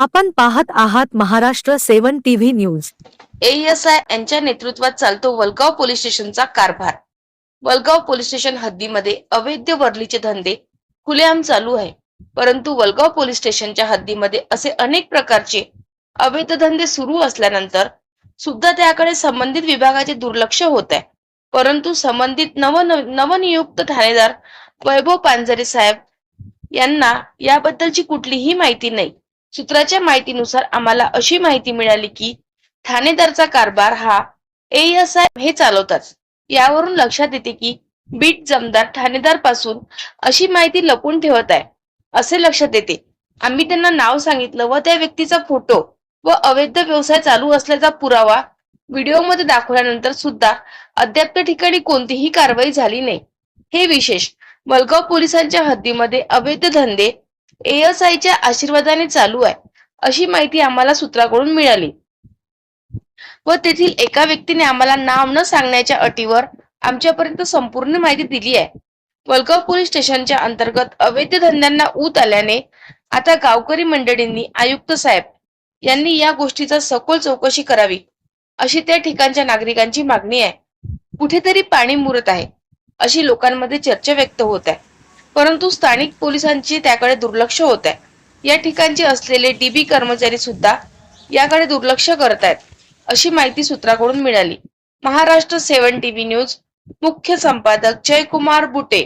आपण पाहत आहात Maharashtra seven TV news. ASI यांच्या नेतृत्वात चालतो वलगाव पोलीस स्टेशनचा कारभार. वलगाव पोलीस स्टेशन हद्दीमध्ये अवैध वरलीचे धंदे खुलेआम चालू आहे. परंतु वलगाव पोलीस स्टेशनच्या हद्दीमध्ये असे अनेक प्रकारचे अवैध धंदे सुरू असल्यानंतर सुद्धा त्याकडे संबंधित विभागाचे दुर्लक्ष होत आहे. परंतु संबंधित नव नवनियुक्त ठाणेदार वैभव पांजरे साहेब यांना याबद्दलची कुठलीही माहिती नाही. सूत्राच्या माहितीनुसार आम्हाला अशी माहिती मिळाली की ठाणेदारचा कारभार हा एएसआय हे चालवतात. यावरून लक्षात येते की बीट जमदार ठाणेदारपासून अशी माहिती लपून ठेवत आहे असे लक्षात येते. आम्ही त्यांना नाव सांगितलं व त्या व्यक्तीचा फोटो व अवैध व्यवसाय चालू असल्याचा पुरावा व्हिडिओमध्ये दाखवल्यानंतर सुद्धा अद्याप त्या ठिकाणी कोणतीही कारवाई झाली नाही. हे विशेष मलगाव पोलिसांच्या हद्दीमध्ये अवैध धंदे एएसआयच्या आशीर्वादाने चालू आहे. अशी माहिती आम्हाला सूत्राकडून मिळाली. व तेथील एका व्यक्तीने आम्हाला नाव न सांगण्याच्या अटीवर आमच्यापर्यंत संपूर्ण माहिती दिली आहे. वलगाव पोलीस स्टेशनच्या अंतर्गत अवैध धंद्यांना ऊत आल्याने आता गावकरी मंडळींनी आयुक्त साहेब यांनी या गोष्टीचा सखोल चौकशी करावी अशी त्या ठिकाणच्या नागरिकांची मागणी आहे. कुठेतरी पाणी मुरत आहे अशी लोकांमध्ये चर्चा व्यक्त होत आहे. परंतु स्थानिक पोलिसांची त्याकडे दुर्लक्ष होत आहे. या ठिकाणचे असलेले डीबी कर्मचारी सुद्धा याकडे दुर्लक्ष करत आहेत अशी माहिती सूत्राकडून मिळाली. महाराष्ट्र सेवन टीव्ही न्यूज मुख्य संपादक जयकुमार बुटे